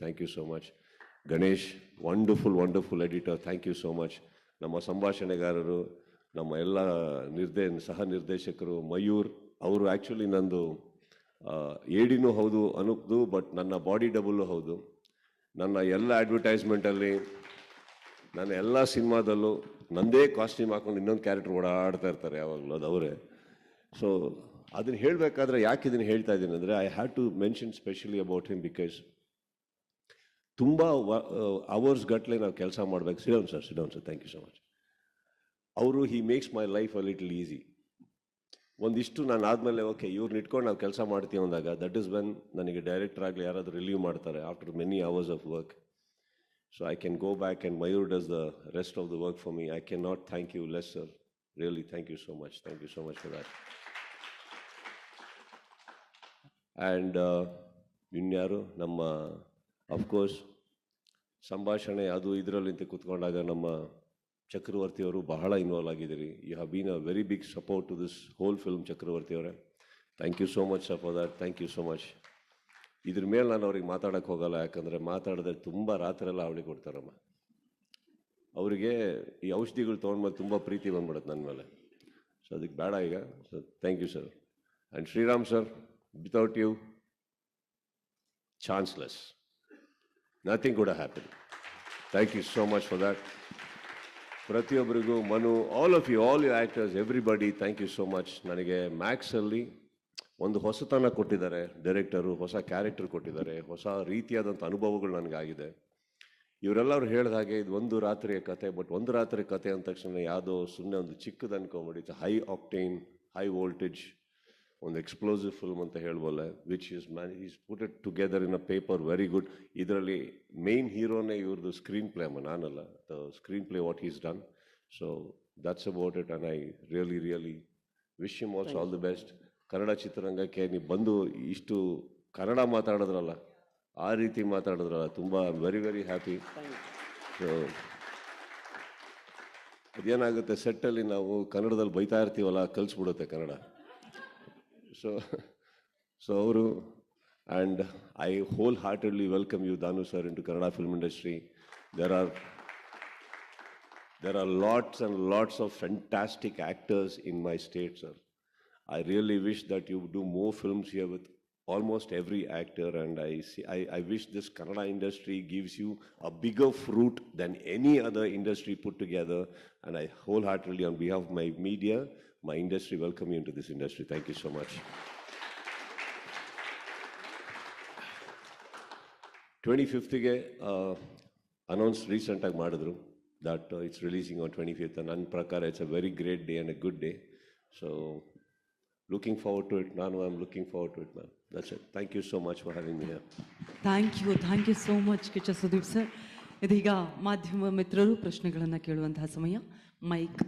Thank you so much Ganesh wonderful wonderful editor thank you so much ನಮ್ಮ ಸಂಭಾಷಣೆಗಾರರು, ನಮ್ಮ ಎಲ್ಲ ನಿರ್ದೇ, ಸಹ ನಿರ್ದೇಶಕರು, ಮಯೂರ್ ಅವರು ಆ್ಯಕ್ಚುಲಿ ನಂದು ಏಡಿನೂ ಹೌದು ಅನುಕ್ದು ಬಟ್ ನನ್ನ ಬಾಡಿ ಡಬಲ್ಲು ಹೌದು. ನನ್ನ ಎಲ್ಲ ಅಡ್ವರ್ಟೈಸ್ಮೆಂಟಲ್ಲಿ ನನ್ನ ಎಲ್ಲ ಸಿನಿಮಾದಲ್ಲೂ ನಂದೇ ಕಾಸ್ಟ್ಯೂಮ್ ಹಾಕೊಂಡು ಇನ್ನೊಂದು ಕ್ಯಾರೆಕ್ಟರ್ ಓಡಾಡ್ತಾ ಇರ್ತಾರೆ ಯಾವಾಗಲೂ ಅದು ಅವರೇ. ಸೊ ಅದನ್ನು ಹೇಳಬೇಕಾದ್ರೆ ಯಾಕೆ ಇದನ್ನು ಹೇಳ್ತಾ ಇದ್ದೀನಿ ಅಂದರೆ I have to mention specially about him because ತುಂಬ ಅವರ್ಸ್ ಗಟ್ಟಲೆ ನಾವು ಕೆಲಸ ಮಾಡಬೇಕು. Sit down sir sit down sir thank you so much ಅವರು he makes my life a little easy ಒಂದಿಷ್ಟು ನಾನು ಆದಮೇಲೆ ಓಕೆ ಇವ್ರನ್ನ ಇಟ್ಕೊಂಡು ನಾವು ಕೆಲಸ ಮಾಡ್ತೀವಿ ಅಂದಾಗ ದಟ್ ಇಸ್ ವೆನ್ ನನಗೆ ಡೈರೆಕ್ಟರ್ ಆಗಲಿ ಯಾರಾದರೂ ರಿಲೀವ್ ಮಾಡ್ತಾರೆ after many hours of work so I can go back and Mayur does the rest of the work for me I can not thank you less sir really thank you so much thank you so much for that and ಇನ್ಯಾರು? ನಮ್ಮ of course ಸಂಭಾಷಣೆ ಅದು ಇದರಲ್ಲಿಂತ ಕೂತ್ಕೊಂಡಾಗ ನಮ್ಮ ಚಕ್ರವರ್ತಿಯವರು ಬಹಳ involve ಆಗಿದ್ದೀರಿ. You have been a very big support to this whole film Chakravarthi ಅವರೇ. Thank you so much sir for that thank you so much ಇದ್ರ ಮೇಲೆ ನಾನು ಅವ್ರಿಗೆ ಮಾತಾಡೋಕ್ಕೆ ಹೋಗಲ್ಲ, ಯಾಕಂದರೆ ಮಾತಾಡಿದ್ರೆ ತುಂಬ ರಾತ್ರೆಲ್ಲ ಅವಳಿಗೆ ಕೊಡ್ತಾರಮ್ಮ. ಅವರಿಗೆ ಈ ಔಷಧಿಗಳು ತೊಗೊಂಡ್ಮೇಲೆ ತುಂಬ ಪ್ರೀತಿ ಬಂದ್ಬಿಡುತ್ತೆ ನನ್ನ ಮೇಲೆ. ಸೊ ಅದಕ್ಕೆ ಬೇಡ ಈಗ. So thank you sir and Shriram sir without you ಚಾನ್ಸ್ಲೆಸ್ nothing ಕೂಡ happen thank you so much for that ಪ್ರತಿಯೊಬ್ಬರಿಗೂ, Manu all of you all you actors everybody thank you so much ನನಗೆ ಮ್ಯಾಕ್ಸಲ್ಲಿ ಒಂದು ಹೊಸತನ ಕೊಟ್ಟಿದ್ದಾರೆ. ಡೈರೆಕ್ಟರು ಹೊಸ ಕ್ಯಾರೆಕ್ಟರ್ ಕೊಟ್ಟಿದ್ದಾರೆ. ಹೊಸ ರೀತಿಯಾದಂಥ ಅನುಭವಗಳು ನನಗಾಗಿದೆ. ಇವರೆಲ್ಲರೂ ಹೇಳಿದ ಹಾಗೆ ಇದು ಒಂದು ರಾತ್ರಿಯ ಕತೆ ಬಟ್ ಒಂದು ರಾತ್ರಿ ಕತೆ ಅಂದ ತಕ್ಷಣ ಯಾವುದೋ ಸುಮ್ಮನೆ ಒಂದು ಚಿಕ್ಕದು ಹೈ ಆಕ್ಟೇನ್ ಹೈ ವೋಲ್ಟೇಜ್ ಒಂದು ಎಕ್ಸ್ಪ್ಲೋಸಿವ್ ಫಿಲ್ಮ್ ಅಂತ ಹೇಳ್ಬೋಲ್ಲ which is man is put it together in a paper very good ಇದರಲ್ಲಿ ಮೇನ್ ಹೀರೋನೇ ಇವ್ರದ್ದು ಸ್ಕ್ರೀನ್ ಪ್ಲೇ ಅಮ್ಮ ನಾನಲ್ಲ the screenplay what is done so that's about it and I really really wish you also all the best Kannada ಚಿತ್ರರಂಗಕ್ಕೆ ನೀವು ಬಂದು ಇಷ್ಟು ಕನ್ನಡ ಮಾತಾಡಿದ್ರಲ್ಲ ಆ ರೀತಿ ಮಾತಾಡಿದ್ರಲ್ಲ ತುಂಬ ವೆರಿ ವೆರಿ ಹ್ಯಾಪಿ ಸೊ ಅದೇನಾಗುತ್ತೆ ಸೆಟ್ಟಲ್ಲಿ ನಾವು ಕನ್ನಡದಲ್ಲಿ ಬೈತಾ ಇರ್ತೀವಲ್ಲ ಕಲಿಸ್ಬಿಡುತ್ತೆ Kannada. ಸೊ ಸೊ ಅವರು and I wholeheartedly welcome you Dhanu sir in to Kannada film industry there are there are lots and lots of fantastic actors in my state, sir. I really wish that you do more films here with almost every actor, and I see, I, I wish this Kannada industry gives you a bigger fruit than any other industry put together. And I wholeheartedly, on behalf of my media, my industry, welcome you into this industry. Thank you so much. Twenty ಫಿಫ್ತಿಗೆ announce ರೀಸೆಂಟಾಗಿ ಮಾಡಿದ್ರು that it's releasing on twenty fifth ನನ್ನ ಪ್ರಕಾರ it's a very great day and a good day so looking forward to it ನಾನು I am looking forward to it ma'am that's it thank you so much for having me thank you thank you so much Kiccha Sudeep sir ಇದೀಗ ಮಾಧ್ಯಮ ಮಿತ್ರರು ಪ್ರಶ್ನೆಗಳನ್ನು ಕೇಳುವಂತಹ ಸಮಯ. Mic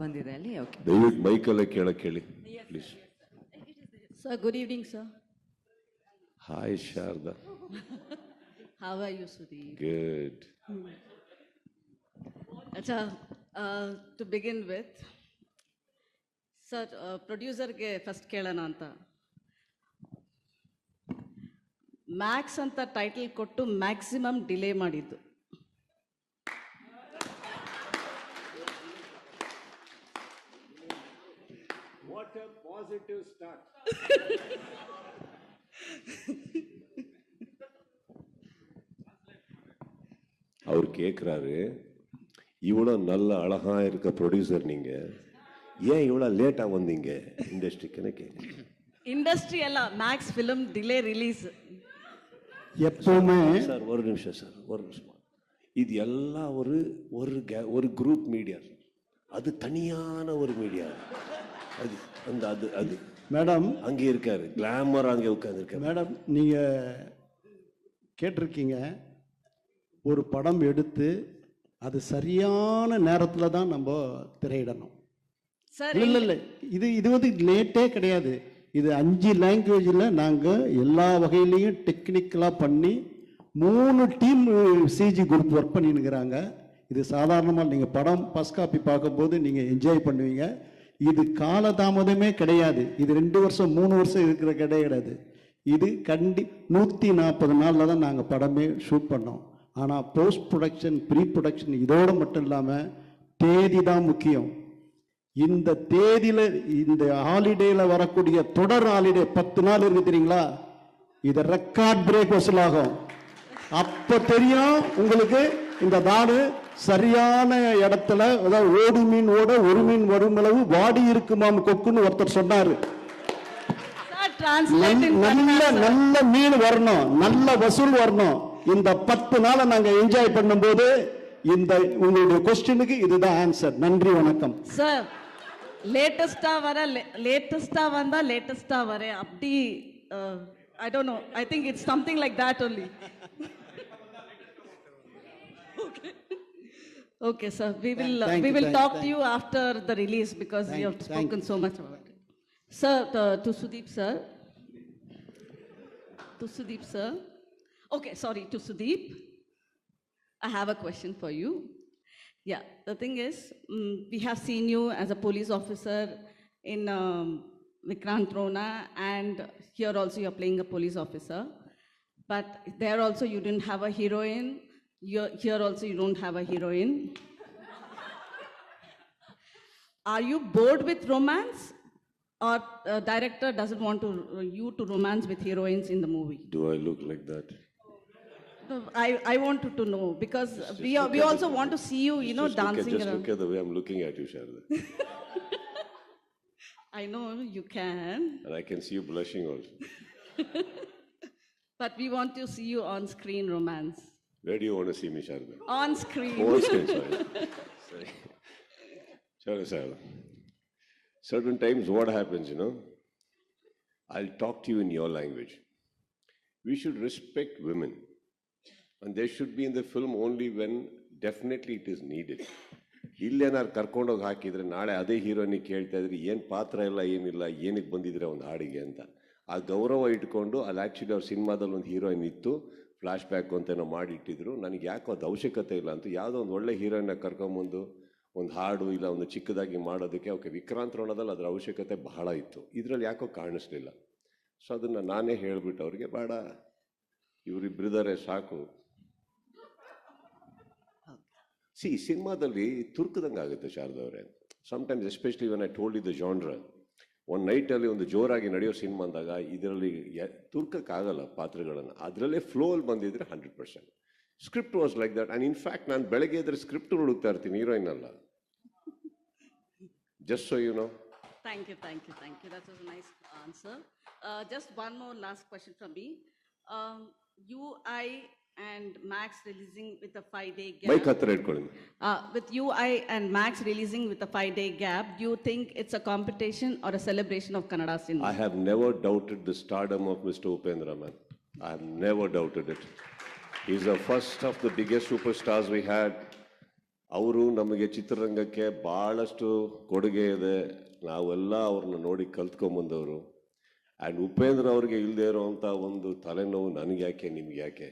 ಬಂದಿದೆ ಅಲ್ಲಿ? Okay ದಯವಿಟ್ಟು ಮೈಕಲ್ಲೇ ಕೇಳಕ್ಕೆ ಹೇಳಿ please sir good evening sir hi Sharada. How are you Sudeep good Acha, to begin with sir ಪ್ರೊಡ್ಯೂಸರ್ಗೆ first ಕೇಳೋಣ ಅಂತ. ಮ್ಯಾಕ್ಸ್ ಅಂತ ಟೈಟಲ್ ಕೊಟ್ಟು ಮ್ಯಾಕ್ಸಿಮಮ್ ಡಿಲೇ ಮಾಡಿದ್ದು. வாட் அ பாசிட்டிவ் ஸ்டார்ட் அவர் கேட்குறாரு இவ்வளோ நல்ல அழகாக இருக்க ப்ரொடியூசர் நீங்கள் ஏன் இவ்வளோ லேட்டாக வந்தீங்க? இண்டஸ்ட்ரிக்குன்னு கேட்குறேன் இண்டஸ்ட்ரி எல்லாம் மேக்ஸ் ஃபிலிம் டிலே ரிலீஸ் எப்பவுமே சார் ஒரு நிமிஷம் சார் ஒரு நிமிஷம். இது எல்லாம் ஒரு ஒரு கே ஒரு குரூப் மீடியா அது தனியான ஒரு மீடியா அது அந்த அது அது. மேடம் அங்கே இருக்காரு கிளாமர் அங்கே உட்காந்துருக்காரு மேடம் நீங்க கேட்டிருக்கீங்க ஒரு படம் எடுத்து அது சரியான நேரத்தில் தான் நம்ம திரையிடணும். இல்லை இல்லை இது இது வந்து லேட்டே கிடையாது. இது அஞ்சு லாங்குவேஜில் நாங்கள் எல்லா வகையிலையும் டெக்னிக்கலாக பண்ணி மூணு டீம் சிஜி குரூப் ஒர்க் பண்ணினுக்கிறாங்க. இது சாதாரணமாக நீங்கள் படம் ஃபஸ்ட் காப்பி பார்க்கும்போது நீங்கள் என்ஜாய் பண்ணுவீங்க. இது காலதாமதமே கிடையாது. இது ரெண்டு வருஷம் மூணு வருஷம் இருக்கிற கிடையாது இது கண்டி நூற்றி நாற்பது நாளில் தான் நாங்கள் படமே ஷூட் பண்ணோம். ஆனால் போஸ்ட் ப்ரொடக்ஷன் ப்ரீ ப்ரொடக்ஷன் இதோடு மட்டும் இல்லாமல் தேதி தான் முக்கியம். இந்த தேதியில் இந்த ஹாலிடேயில் வரக்கூடிய தொடர் ஹாலிடே பத்து நாள் இருக்கு தெரியுங்களா? இது ரெக்கார்ட் பிரேக் வசூலாகும் அப்போ தெரியும் உங்களுக்கு இந்த நாடு சரியான இடத்துல அதாவது ஓடு மீன் ஓட ஒரு மீன் வரும் அளவு வாடி இருக்குமாம் கொக்குன்னு ஒருத்தர் சொன்னாரு நல்ல. நல்ல மீன் வரணும் நல்ல வசூல் வரணும் இந்த பத்து நாளை நாங்க என்ஜாய் பண்ணும்போது இந்த உங்களுடைய கொஸ்டினுக்கு இதுதான் ஆன்சர் நன்றி வணக்கம் latest ஆ வர ஆ வந்தா latest ஆ வர அப்படி I don't know. I think it's something like that only. Okay. Okay, sir. We will uh, we will talk to you after the release because you have spoken so much about it. Sir, to- to Sudeep sir. To Sudeep sir. Okay, sorry, to Sudeep. I have a question for you. Yeah, the thing is, mm, we have seen you as a police officer in um, Vikrant Rona, and here also you're playing a police officer. But there also you didn't have a heroine. You're, here also you don't have a heroine. Are you bored with romance, or uh, director doesn't want to you to romance with heroines in the movie? Do I look like that? I, I wanted to know because we, are, we also want to see you, you know, just look at, dancing just around. look at the way I'm looking at you, Sharda. I know you can, and I can see you blushing also. but we want to see you on screen romance. Where do you want to see me, Sharda? On screen. Oh, screen, sorry. sorry. Sharda, Sharda. Certain times what happens, you know, I'll talk to you in your language. We should respect women. And they should be in the film only when definitely it is needed. ಇಲ್ಲೇನಾರು ಕರ್ಕೊಂಡೋಗಿ ಹಾಕಿದ್ರೆ ನಾಳೆ ಅದೇ ಹೀರೋನಿಗೆ ಕೇಳ್ತಾ ಇದ್ರಿ ಏನು ಪಾತ್ರ ಇಲ್ಲ ಏನಿಲ್ಲ ಏನಕ್ಕೆ ಬಂದಿದ್ರೆ ಒಂದು ಹಾಡಿಗೆ ಅಂತ ಆ ಗೌರವ ಇಟ್ಕೊಂಡು ಅಲ್ಲಿ ಆ್ಯಕ್ಚುಲಿ ಅವ್ರ ಸಿನಿಮಾದಲ್ಲಿ ಒಂದು ಹೀರೋಯಿನ್ ಇತ್ತು ಫ್ಲಾಶ್ ಬ್ಯಾಕ್ ಅಂತೇನೋ ಮಾಡಿಟ್ಟಿದ್ರು. ನನಗೆ ಯಾಕೋ ಅದು ಅವಶ್ಯಕತೆ ಇಲ್ಲ ಅಂತ ಯಾವುದೋ ಒಂದು ಒಳ್ಳೆ ಹೀರೋಯಿನ ಕರ್ಕೊಂಬಂದು ಒಂದು ಹಾಡು ಇಲ್ಲ ಒಂದು ಚಿಕ್ಕದಾಗಿ ಮಾಡೋದಕ್ಕೆ ವಿಕ್ರಾಂತ್ ರೋಣದಲ್ಲಿ ಅದರ ಅವಶ್ಯಕತೆ ಬಹಳ ಇತ್ತು. ಇದರಲ್ಲಿ ಯಾಕೋ ಕಾಣಿಸ್ಲಿಲ್ಲ. ಸೊ ಅದನ್ನು ನಾನೇ ಹೇಳಿಬಿಟ್ಟು ಅವ್ರಿಗೆ, ಬೇಡ ಇವರಿಬ್ಬರಿದ್ದಾರೆ ಸಾಕು. ಸಿ ಸಿನಿಮಾದಲ್ಲಿ ತುರ್ಕದಂಗೆ ಆಗುತ್ತೆ ಶಾರದವ್ರೆ sometimes especially when I told the genre ಒಂದು ನೈಟಲ್ಲಿ ಒಂದು ಜೋರಾಗಿ ನಡೆಯೋ ಸಿನಿಮಾ ಅಂದಾಗ ಇದರಲ್ಲಿ ತುರ್ಕಕ್ಕಾಗಲ್ಲ ಪಾತ್ರಗಳನ್ನು. ಅದರಲ್ಲೇ ಫ್ಲೋಲ್ಲಿ ಬಂದಿದ್ರೆ hundred percent script was like that and in fact ನಾನು ಬೆಳಗ್ಗೆ ಇದ್ರೆ ಸ್ಕ್ರಿಪ್ಟ್ ಹುಡುಕ್ತಾ ಇರ್ತೀನಿ ಹೀರೋಯಿನ್ ಅಲ್ಲ. Just so you know thank you thank you thank you that was nice answer just one more last more from me you me. Um, and Max releasing with a five-day gap. Bike ಹತ್ತಿರ ಇಟ್ಕೊಳ್ಳಿ Uh, with UI and Max releasing with a five-day gap, do you think it's a competition or a celebration of Kannada cinema? I have never doubted the stardom of Mr. Upendra, man. I have never doubted it. He's the first of the biggest superstars we had. ಅವರು ನಮಗೆ ಚಿತ್ರರಂಗಕ್ಕೆ ಭಾಳಷ್ಟು ಕೊಡುಗೆ ಇದೆ ನಾವೆಲ್ಲ ಅವ್ರನ್ನ ನೋಡಿ ಕಲ್ತ್ಕೊಂಬಂದವರು and Upendra ಅವ್ರಿಗೆ ಇಲ್ಲದೆ ಇರೋವಂಥ ಒಂದು ತಲೆನೋವು ನನಗೆ ಯಾಕೆ ನಿಮ್ಗೆ ಯಾಕೆ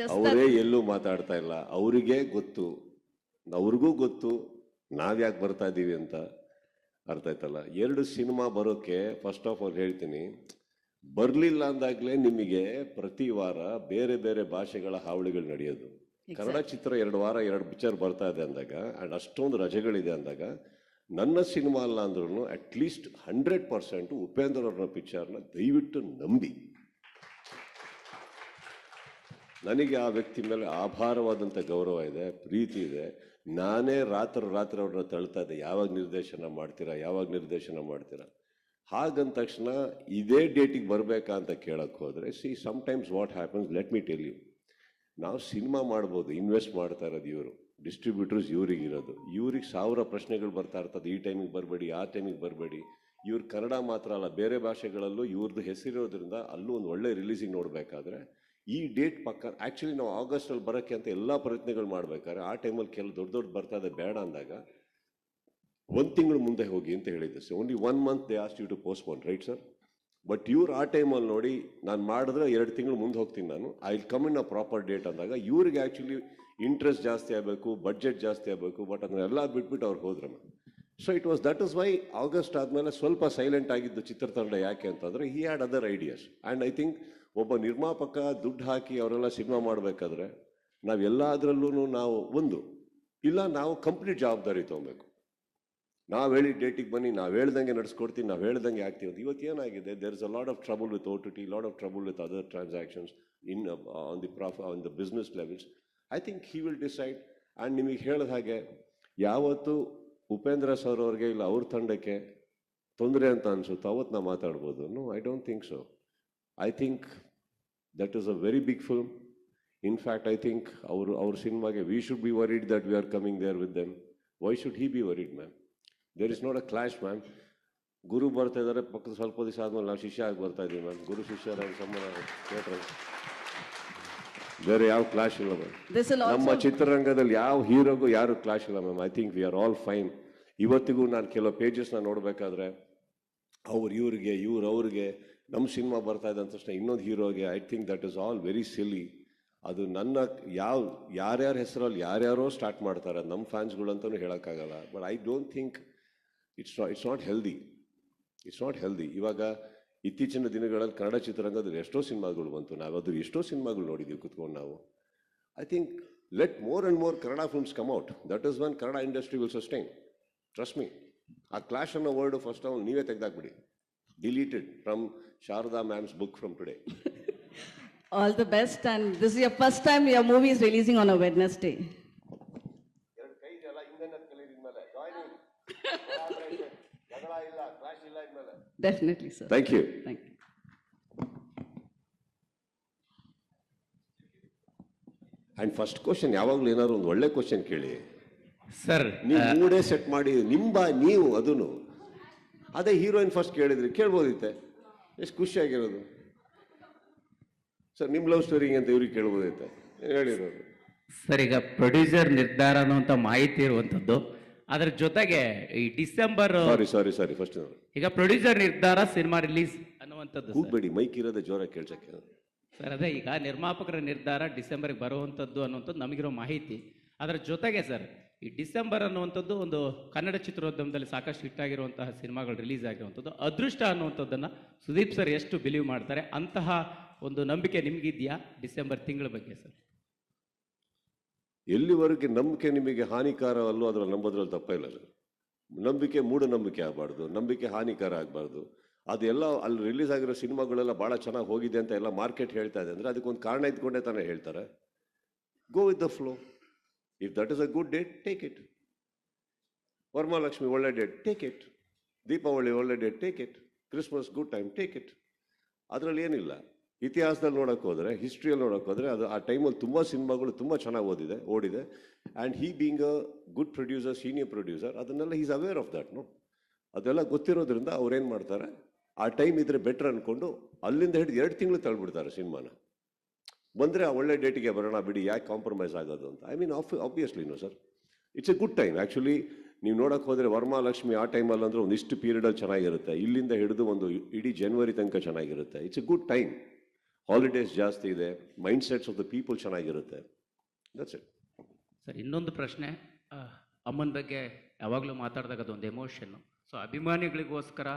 ಅವರೇ ಎಲ್ಲೂ ಮಾತಾಡ್ತಾ ಇಲ್ಲ. ಅವರಿಗೆ ಗೊತ್ತು. ಅವ್ರಿಗೂ ಗೊತ್ತು. ನಾವ್ಯಾಕೆ ಬರ್ತಾ ಇದ್ದೀವಿ ಅಂತ ಅರ್ಥ ಆಯ್ತಲ್ಲ? ಎರಡು ಸಿನಿಮಾ ಬರೋಕ್ಕೆ ಫಸ್ಟ್ ಆಫ್ ಆಲ್ ಹೇಳ್ತೀನಿ. ಬರಲಿಲ್ಲ ಅಂದಾಗಲೇ ನಿಮಗೆ ಪ್ರತಿ ವಾರ ಬೇರೆ ಬೇರೆ ಭಾಷೆಗಳ ಹಾವಳಿಗಳು ನಡೆಯೋದು. ಕನ್ನಡ ಚಿತ್ರ ಎರಡು ವಾರ ಎರಡು ಪಿಕ್ಚರ್ ಬರ್ತಾ ಇದೆ ಅಂದಾಗ ಆ್ಯಂಡ್ ಅಷ್ಟೊಂದು ರಜೆಗಳಿದೆ ಅಂದಾಗ ನನ್ನ ಸಿನಿಮಾ ಅಲ್ಲ ಅಂದ್ರೂ ಅಟ್ಲೀಸ್ಟ್ ಹಂಡ್ರೆಡ್ ಪರ್ಸೆಂಟ್ ಉಪೇಂದ್ರ ಅವ್ರನ್ನ ಪಿಕ್ಚರ್ನ ದಯವಿಟ್ಟು ನಂಬಿ. ನನಗೆ ಆ ವ್ಯಕ್ತಿ ಮೇಲೆ ಆಭಾರವಾದಂಥ ಗೌರವ ಇದೆ, ಪ್ರೀತಿ ಇದೆ. ನಾನೇ ರಾತ್ರಿ ರಾತ್ರಿ ಅವ್ರನ್ನ ತಳ್ತಾ ಇದ್ದೆ, ಯಾವಾಗ ನಿರ್ದೇಶನ ಮಾಡ್ತೀರಾ, ಯಾವಾಗ ನಿರ್ದೇಶನ ಮಾಡ್ತೀರಾ? ಹಾಗಂದ ತಕ್ಷಣ ಇದೇ ಡೇಟಿಗೆ ಬರಬೇಕಾ ಅಂತ ಕೇಳಕ್ಕೆ ಹೋದರೆ see sometimes what happens let me tell you ನಾವು ಸಿನಿಮಾ ಮಾಡ್ಬೋದು ಇನ್ವೆಸ್ಟ್ ಮಾಡ್ತಾ ಇರೋದು ಇವರು ಡಿಸ್ಟ್ರಿಬ್ಯೂಟರ್ಸ್ ಇವ್ರಿಗೆ ಇರೋದು. ಇವ್ರಿಗೆ ಸಾವಿರ ಪ್ರಶ್ನೆಗಳು ಬರ್ತಾ ಇರ್ತದೆ, ಈ ಟೈಮಿಗೆ ಬರಬೇಡಿ, ಆ ಟೈಮಿಗೆ ಬರಬೇಡಿ. ಇವ್ರು ಕನ್ನಡ ಮಾತ್ರ ಅಲ್ಲ, ಬೇರೆ ಭಾಷೆಗಳಲ್ಲೂ ಇವ್ರದ್ದು ಹೆಸರಿರೋದ್ರಿಂದ ಅಲ್ಲೂ ಒಂದು ಒಳ್ಳೆ ರಿಲೀಸಿಗೆ ನೋಡಬೇಕಾದ್ರೆ ಈ ಡೇಟ್ ಪಕ್ಕ ಆ್ಯಕ್ಚುಲಿ ನಾವು ಆಗಸ್ಟಲ್ಲಿ ಬರೋಕ್ಕೆ ಅಂತ ಎಲ್ಲ ಪ್ರಯತ್ನಗಳು ಮಾಡ್ಬೇಕಾದ್ರೆ, ಆ ಟೈಮಲ್ಲಿ ಕೆಲವು ದೊಡ್ಡ ದೊಡ್ಡ ಬರ್ತಾ ಬೇಡ ಅಂದಾಗ ಒಂದು ತಿಂಗಳು ಮುಂದೆ ಹೋಗಿ ಅಂತ ಹೇಳಿದ್ದೆ sir. Only one month they asked you to postpone right sir but ಇವ್ರು ಆ ಟೈಮಲ್ಲಿ ನೋಡಿ, ನಾನು ಮಾಡಿದ್ರೆ ಎರಡು ತಿಂಗಳು ಮುಂದೆ ಹೋಗ್ತೀನಿ ನಾನು. I will come in a proper date ಅಂದಾಗ ಇವ್ರಿಗೆ ಆ್ಯಕ್ಚುಲಿ ಇಂಟ್ರೆಸ್ಟ್ ಜಾಸ್ತಿ ಆಗಬೇಕು ಬಡ್ಜೆಟ್ ಜಾಸ್ತಿ ಆಗಬೇಕು ಬಟ್ ಅದನ್ನೆಲ್ಲ ಬಿಟ್ಬಿಟ್ಟು ಅವ್ರು ಹೋದ್ರೆ so it was that is why August ಆದಮೇಲೆ ಸ್ವಲ್ಪ ಸೈಲೆಂಟ್ ಆಗಿದ್ದು ಚಿತ್ರತಂಡ ಯಾಕೆ ಅಂತಂದರೆ he had other ideas and I think ಒಬ್ಬ ನಿರ್ಮಾಪಕ ದುಡ್ಡು ಹಾಕಿ ಅವರೆಲ್ಲ ಸಿನಿಮಾ ಮಾಡಬೇಕಾದ್ರೆ ನಾವೆಲ್ಲದರಲ್ಲೂ ನಾವು ಒಂದು, ಇಲ್ಲ ನಾವು ಕಂಪ್ಲೀಟ್ ಜವಾಬ್ದಾರಿ ತೊಗೊಬೇಕು. ನಾವು ಹೇಳಿ ಡೇಟಿಗೆ ಬನ್ನಿ, ನಾವು ಹೇಳ್ದಂಗೆ ನಡ್ಸ್ಕೊಡ್ತೀವಿ, ನಾವು ಹೇಳ್ದಂಗೆ ಆಗ್ತೀವಿ ಇವತ್ತು ಏನಾಗಿದೆ there is a lot of trouble with O T T lot of trouble with other transactions in on the profit on the business levels I think he will decide and ನಿಮಗೆ ಹೇಳಿದ ಹಾಗೆ, ಯಾವತ್ತು ಉಪೇಂದ್ರ ಸರ್ ಅವ್ರಿಗೆ ಇಲ್ಲ, ಅವ್ರ ತಂಡಕ್ಕೆ ತೊಂದರೆ ಅಂತ ಅನಿಸುತ್ತೋ ಅವತ್ತು ನಾವು ಮಾತಾಡ್ಬೋದು no I don't think so I think that is a very big film in fact I think ಅವರು ಅವ್ರ ಸಿನಿಮಾಗೆ we should be worried that we are coming there with them why should he be worried ma'am there is not a clash ma'am ಗುರು ಬರ್ತಾ ಇದ್ದಾರೆ ಪಕ್ಕದ ಸ್ವಲ್ಪ ದಿವಸ ಆದಮೇಲೆ ನಾವು ಶಿಷ್ಯ ಆಗಿ ಬರ್ತಾ ಇದ್ದೀವಿ ಮ್ಯಾಮ್ ಗುರು ಶಿಷ್ಯರಾಗಿ ಸಂಬಂಧ ಥಿಯೇಟ್ರಲ್ಲಿ ಬೇರೆ ಯಾವ ಕ್ಲಾಶ್ ಇಲ್ಲ ಮ್ಯಾಮ್ ನಮ್ಮ ಚಿತ್ರರಂಗದಲ್ಲಿ ಯಾವ ಹೀರೋಗೂ ಯಾರು ಕ್ಲಾಶ್ ಇಲ್ಲ ma'am I think we are all fine ಇವತ್ತಿಗೂ ನಾನು ಕೆಲವು ಪೇಜಸ್ನ ನೋಡಬೇಕಾದ್ರೆ ಅವ್ರು ಇವ್ರಿಗೆ ಇವ್ರು ಅವ್ರಿಗೆ ನಮ್ಮ ಸಿನಿಮಾ ಬರ್ತಾ ಇದೆ ಅಂದ ತಕ್ಷಣ ಇನ್ನೊಂದು ಹೀರೋಗೆ I think that is all very silly ಅದು ನನ್ನ ಯಾವ, ಯಾರ್ಯಾರ ಹೆಸರಲ್ಲಿ ಯಾರ್ಯಾರೋ ಸ್ಟಾರ್ಟ್ ಮಾಡ್ತಾರೆ ನಮ್ಮ ಫ್ಯಾನ್ಸ್ಗಳಂತಲೂ ಹೇಳೋಕ್ಕಾಗಲ್ಲ. But I don't think it's it's not healthy it's not healthy ಇವಾಗ ಇತ್ತೀಚಿನ ದಿನಗಳಲ್ಲಿ ಕನ್ನಡ ಚಿತ್ರರಂಗದಲ್ಲಿ ಎಷ್ಟೋ ಸಿನಿಮಾಗಳು ಬಂತು. ನಾವು ಅದು ಎಷ್ಟೋ ಸಿನಿಮಾಗಳು ನೋಡಿದ್ದೀವಿ ಕುತ್ಕೊಂಡು ನಾವು. I think let more and more Kannada films come out that is one Kannada industry will sustain trust me ಆ ಕ್ಲಾಶ್ ಅನ್ನೋ ವರ್ಡ್ ಫಸ್ಟ್ ಅವ್ನು ನೀವೇ ತೆಗೆದಾಕ್ಬಿಡಿ. Deleted from Sharada ma'am's book from today all the best, and this is your first time your movie is releasing on a Wednesday. Definitely, sir. Thank you Thank you. And first question ಯಾವಾಗಲೂ ಏನಾದ್ರು ಒಂದು ಒಳ್ಳೆ question ಕೇಳಿ sir ನೀವು ಮೂಡೇ set ಮಾಡಿ ನಿಂಬ ನೀವು ಅದನ್ನು ಅದೇ ಹೀರೋಯಿನ್ ಫಸ್ಟ್ ಕೇಳಿದ್ರಿ. ಕೇಳ್ಬೋದಿತ್ತೆ. ಎಷ್ಟು ಖುಷಿಯಾಗಿರೋದು. ಸರ್ ನಿಮ್ಮ ಲವ್ ಸ್ಟೋರಿ ಅಂತ ಇವ್ರಿಗೆ ಕೇಳ್ಬೋದಿತ್ತೆ. ಹೇಳಿರೋದು. ಸರ್ ಈಗ ಪ್ರೊಡ್ಯೂಸರ್ ನಿರ್ಧಾರ ಅನ್ನುವಂಥ ಮಾಹಿತಿ ಇರುವಂಥದ್ದು. ಅದ್ರ ಜೊತೆಗೆ ಈ December sorry sorry sorry first ಈಗ ಪ್ರೊಡ್ಯೂಸರ್ ನಿರ್ಧಾರ ಸಿನಿಮಾ ರಿಲೀಸ್ ಅನ್ನುವಂಥದ್ದು ಸರ್. ಕೂಗ್ಬೇಡಿ ಮೈಕ್ ಇರೋದೇ ಜೋರ ಕೇಳ್ಸಕ್ಕೆ. ಸರ್ ಅದೇ ಈಗ ನಿರ್ಮಾಪಕರ ನಿರ್ಧಾರ ಡಿಸೆಂಬರ್ಗೆ ಬರುವಂಥದ್ದು ಅನ್ನುವಂಥದ್ದು ನಮಗಿರೋ ಮಾಹಿತಿ. ಅದರ ಜೊತೆಗೆ ಸರ್ ಈ ಡಿಸೆಂಬರ್ ಅನ್ನುವಂಥದ್ದು ಒಂದು ಕನ್ನಡ ಚಿತ್ರೋದ್ಯಮದಲ್ಲಿ ಸಾಕಷ್ಟು ಹಿಟ್ ಆಗಿರುವಂತಹ ಸಿನಿಮಾಗಳು ರಿಲೀಸ್ ಆಗಿರುವಂಥದ್ದು. ಅದೃಷ್ಟ ಅನ್ನುವಂಥದ್ದನ್ನು ಸುದೀಪ್ ಸರ್ ಎಷ್ಟು ಬಿಲೀವ್ ಮಾಡ್ತಾರೆ ಅಂತಹ ಒಂದು ನಂಬಿಕೆ ನಿಮಗಿದೆಯಾ ಡಿಸೆಂಬರ್ ತಿಂಗಳ ಬಗ್ಗೆ ಸರ್? ಎಲ್ಲಿವರೆಗೆ ನಂಬಿಕೆ ನಿಮಗೆ ಹಾನಿಕಾರವಲ್ಲೋ ಅದರ ನಂಬೋದ್ರಲ್ಲಿ ತಪ್ಪಿಲ್ಲ ಸರ್. ನಂಬಿಕೆ ಮೂಢನಂಬಿಕೆ ಆಗಬಾರ್ದು, ನಂಬಿಕೆ ಹಾನಿಕಾರ ಆಗಬಾರ್ದು. ಅದೆಲ್ಲ ಅಲ್ಲಿ ರಿಲೀಸ್ ಆಗಿರೋ ಸಿನಿಮಾಗಳೆಲ್ಲ ಭಾಳ ಚೆನ್ನಾಗಿ ಹೋಗಿದೆ ಅಂತ ಎಲ್ಲ ಮಾರ್ಕೆಟ್ ಹೇಳ್ತಾ ಇದೆ ಅಂದರೆ ಅದಕ್ಕೊಂದು ಕಾರಣ ಇದ್ಕೊಂಡೇ ತಾನೇ ಹೇಳ್ತಾರೆ. Go with the flow if that is a good date take it Varamahalakshmi ಒಳ್ಳೆ ಡೇಟ್ ಟೇಕ್ ಇಟ್ ದೀಪಾವಳಿ ಒಳ್ಳೆ date take it Christmas good time take it ಅದರಲ್ಲಿ ಏನಿಲ್ಲ ಇತಿಹಾಸದಲ್ಲಿ ನೋಡೋಕೆ ಹೋದರೆ ಹಿಸ್ಟ್ರಿಯಲ್ಲಿ ನೋಡೋಕೆ ಹೋದರೆ ಅದು ಆ ಟೈಮಲ್ಲಿ ತುಂಬ ಸಿನಿಮಾಗಳು ತುಂಬ ಚೆನ್ನಾಗಿ ಓದಿದೆ, ಓಡಿದೆ. And he being a good producer senior producer ಅದನ್ನೆಲ್ಲ is aware of that no ಅದೆಲ್ಲ ಗೊತ್ತಿರೋದ್ರಿಂದ ಅವ್ರೇನು ಮಾಡ್ತಾರೆ? ಆ ಟೈಮ್ ಇದ್ರೆ ಬೆಟ್ರ್ ಅಂದ್ಕೊಂಡು ಅಲ್ಲಿಂದ ಹಿಡಿದು ಎರಡು ತಿಂಗಳು ತಳ್ಬಿಡ್ತಾರೆ ಸಿನಿಮಾನ ಬಂದರೆ ಆ ಒಳ್ಳೆ ಡೇಟಿಗೆ ಬರೋಣ ಬಿಡಿ, ಯಾಕೆ ಕಾಂಪ್ರಮೈಸ್ ಆಗೋದು ಅಂತ? I mean of obviously no sir it's a good time actually ನೀವು ನೋಡೋಕೆ ಹೋದರೆ ವರ್ಮಾಲಕ್ಷ್ಮಿ ಆ ಟೈಮಲ್ಲಿ ಅಂದರೆ ಒಂದಿಷ್ಟು ಪೀರಿಯಡಲ್ಲಿ ಚೆನ್ನಾಗಿರುತ್ತೆ. ಇಲ್ಲಿಂದ ಹಿಡಿದು ಒಂದು ಇಡೀ ಜನವರಿ ತನಕ ಚೆನ್ನಾಗಿರುತ್ತೆ. It's a good time holidays ಜಾಸ್ತಿ ಇದೆ. Mind sets of the people ಚೆನ್ನಾಗಿರುತ್ತೆ. ದಟ್ಸ್ ಇಟ್ ಸರ್ ಇನ್ನೊಂದು ಪ್ರಶ್ನೆ. ಅಮ್ಮನ ಬಗ್ಗೆ ಯಾವಾಗಲೂ ಮಾತಾಡಿದಾಗ ಅದೊಂದು ಎಮೋಷನ್ನು ಸೊ ಅಭಿಮಾನಿಗಳಿಗೋಸ್ಕರ,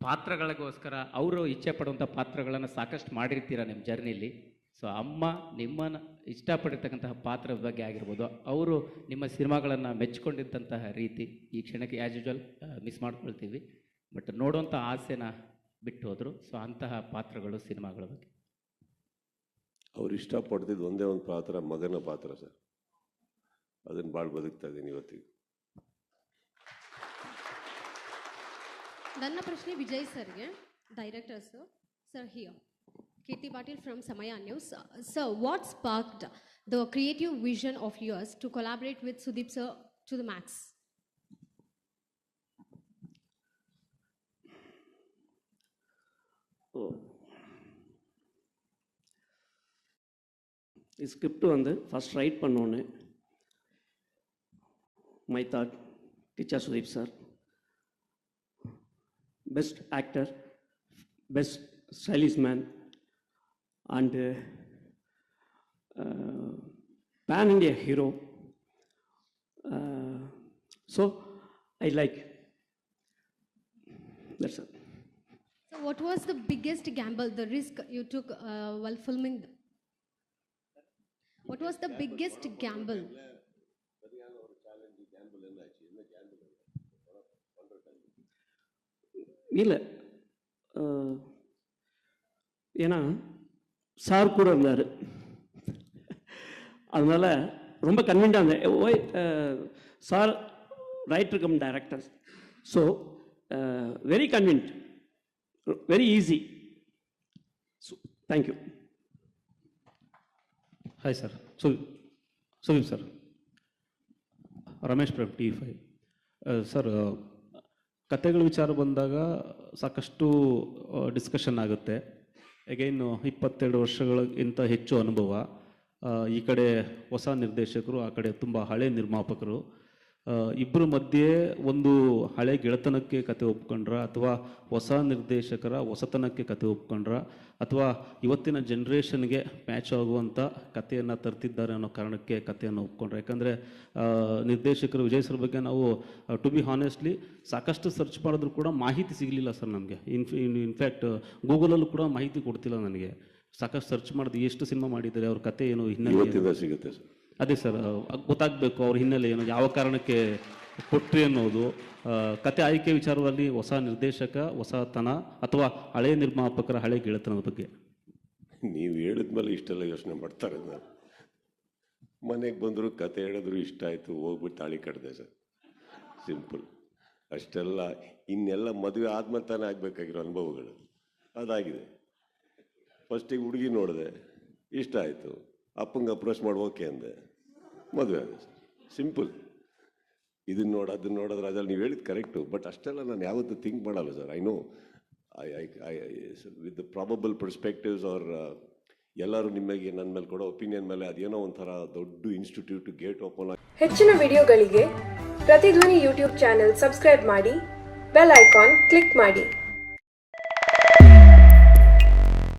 ಪಾತ್ರಗಳಿಗೋಸ್ಕರ, ಅವರು ಇಚ್ಛೆ ಪಡುವಂಥ ಪಾತ್ರಗಳನ್ನು ಸಾಕಷ್ಟು ಮಾಡಿರ್ತೀರ ನಿಮ್ಮ ಜರ್ನಿಲಿ ಸೊ ಅಮ್ಮ ನಿಮ್ಮನ್ನು ಇಷ್ಟಪಟ್ಟಿರ್ತಕ್ಕಂತಹ ಪಾತ್ರದ ಬಗ್ಗೆ ಆಗಿರ್ಬೋದು. ಅವರು ನಿಮ್ಮ ಸಿನಿಮಾಗಳನ್ನು ಮೆಚ್ಚಿಕೊಂಡಿದ್ದಂತಹ ರೀತಿ ಈ ಕ್ಷಣಕ್ಕೆ ಆ್ಯಸ್ ಯೂಶುವಲ್ ಮಿಸ್ ಮಾಡ್ಕೊಳ್ತೀವಿ. ಬಟ್ ನೋಡುವಂಥ ಆಸೆನ ಬಿಟ್ಟು ಹೋದರು. ಸೊ ಅಂತಹ ಪಾತ್ರಗಳು ಸಿನಿಮಾಗಳ ಬಗ್ಗೆ. ಅವ್ರು ಇಷ್ಟಪಡ್ತಿದ್ದು ಒಂದೇ ಒಂದು ಪಾತ್ರ ಮಗನ ಪಾತ್ರ ಸರ್. ಅದನ್ನು ಭಾಳ ಬದುಕ್ತಾ ಇದ್ದೀನಿ ಇವತ್ತಿಗೆ. ನನ್ನ ಪ್ರಶ್ನೆ ವಿಜಯ್ ಸರ್ಗೆ directors sir Kirti Patil from Samaya News. Uh, sir, what sparked the creative vision of yours to collaborate with Sudip sir to the max? Oh script வந்து ஃபஸ்ட் ரைட் பண்ணோன்னு my thought teacher Sudeep sir best actor best best man and pan India hero. so I like. That's it. So what was the biggest gamble, the risk you took while filming? What was the biggest gamble? இல்லை ஏன்னா sir கூட இருந்தார் அதனால ரொம்ப கன்வீண்டாக இருந்தேன் why sir writer cum director so very convenient very easy thank you hi sir ಸು Sudeep sir Ramesh ಪ್ರಭ್ ಟಿ ಫೈ ಸರ್ ಕತೆಗಳ ವಿಚಾರ ಬಂದಾಗ ಸಾಕಷ್ಟು ಡಿಸ್ಕಷನ್ ಆಗುತ್ತೆ ಅಗೈನ್ ಇಪ್ಪತ್ತೆರಡು ವರ್ಷಗಳಿಗಿಂತ ಹೆಚ್ಚು ಅನುಭವ. ಈ ಕಡೆ ಹೊಸ ನಿರ್ದೇಶಕರು, ಆ ಕಡೆ ತುಂಬ ಹಳೆ ನಿರ್ಮಾಪಕರು. ಇಬ್ಬರ ಮಧ್ಯೆ ಒಂದು ಹಳೆ ಗೆಳೆತನಕ್ಕೆ ಕತೆ ಒಪ್ಕೊಂಡ್ರ ಅಥವಾ ಹೊಸ ನಿರ್ದೇಶಕರ ಹೊಸತನಕ್ಕೆ ಕತೆ ಒಪ್ಕೊಂಡ್ರ. ಅಥವಾ ಇವತ್ತಿನ ಜನ್ರೇಷನ್ಗೆ ಮ್ಯಾಚ್ ಆಗುವಂಥ ಕಥೆಯನ್ನು ತರ್ತಿದ್ದಾರೆ ಅನ್ನೋ ಕಾರಣಕ್ಕೆ ಕಥೆಯನ್ನು ಒಪ್ಕೊಂಡ್ರೆ. ಯಾಕಂದರೆ ನಿರ್ದೇಶಕರು ವಿಜಯ್ ಸರ್ ಬಗ್ಗೆ ನಾವು ಟು ಬಿ ಹಾನೆಸ್ಟ್ಲಿ ಸಾಕಷ್ಟು ಸರ್ಚ್ ಮಾಡಿದ್ರು ಕೂಡ ಮಾಹಿತಿ ಸಿಗಲಿಲ್ಲ ಸರ್ ನಮಗೆ. ಇನ್ ಇನ್ಫ್ಯಾಕ್ಟ್ ಗೂಗಲಲ್ಲೂ ಕೂಡ ಮಾಹಿತಿ ಕೊಡ್ತಿಲ್ಲ ನನಗೆ. ಸಾಕಷ್ಟು ಸರ್ಚ್ ಮಾಡಿದ್ವಿ ಎಷ್ಟು ಸಿನಿಮಾ ಮಾಡಿದ್ದಾರೆ ಅವ್ರ ಕತೆ ಏನು ಹಿನ್ನೆಲೆ? ಸಿಗುತ್ತೆ ಸರ್. ಅದೇ ಸರ್ ಗೊತ್ತಾಗಬೇಕು ಅವ್ರ ಹಿನ್ನೆಲೆ ಏನು ಯಾವ ಕಾರಣಕ್ಕೆ ಕೊಟ್ರಿ ಅನ್ನೋದು ಕತೆ ಆಯ್ಕೆ ವಿಚಾರದಲ್ಲಿ ಹೊಸ ನಿರ್ದೇಶಕ ಹೊಸತನ ಅಥವಾ ಹಳೆ ನಿರ್ಮಾಪಕರ ಹಳೆ ಗೆಳೆತನದ ಬಗ್ಗೆ. ನೀವು ಹೇಳಿದ್ಮೇಲೆ ಇಷ್ಟೆಲ್ಲ ಯೋಚನೆ ಮಾಡ್ತಾರೆ ನಾನು ಮನೆಗೆ ಬಂದರೂ ಕತೆ ಹೇಳಿದ್ರು ಇಷ್ಟ ಆಯಿತು, ಹೋಗ್ಬಿಟ್ಟು ತಾಳಿ ಕಟ್ಟಿದೆ ಸರ್. ಸಿಂಪಲ್ ಅಷ್ಟೆಲ್ಲ, ಇನ್ನೆಲ್ಲ ಮದುವೆ ಆದ್ಮೇಲೆ ತಾನೇ ಆಗಬೇಕಾಗಿರೋ ಅನುಭವಗಳು. ಅದಾಗಿದೆ. ಫಸ್ಟಿಗೆ ಹುಡುಗಿ ನೋಡಿದೆ, ಇಷ್ಟ ಆಯಿತು. ಅಪ್ಪಂಗೆ ಅಪ್ರೋಚ್ ಮಾಡಿ ಓಕೆ ಅಂದೆ. ಮದುವೆ ಆಗಿದೆ ಸರ್. ಸಿಂಪಲ್ ಇದನ್ನ ನೋಡಿ, ಅದನ್ನ ನೋಡಿದ್ರೆ ಅದ್ರಲ್ಲಿ ನೀವು ಹೇಳಿದ್ದು ಕರೆಕ್ಟು ಬಟ್ ಅಷ್ಟೆಲ್ಲ ನಾನು ಯಾವತ್ತೂ ಥಿಂಕ್ ಮಾಡಲ್ಲ sir I know I I I with probable perspectives are ಎಲ್ಲರೂ ನಿಮಗೆ ನನ್ನ ಮೇಲೆ ಕೊಡೋ ಒಪಿನಿಯನ್ ಮೇಲೆ ಅದೇನೋ ಒಂಥರ ದೊಡ್ಡ ಇನ್ಸ್ಟಿಟ್ಯೂಟ್ ಗೇಟ್ ಓಪನ್ ಹೆಚ್ಚಿನ ವಿಡಿಯೋಗಳಿಗೆ ಪ್ರತಿಧ್ವನಿ ಯೂಟ್ಯೂಬ್ ಚಾನೆಲ್ ಸಬ್ಸ್ಕ್ರೈಬ್ ಮಾಡಿ ಬೆಲ್ ಐಕಾನ್ ಕ್ಲಿಕ್ ಮಾಡಿ.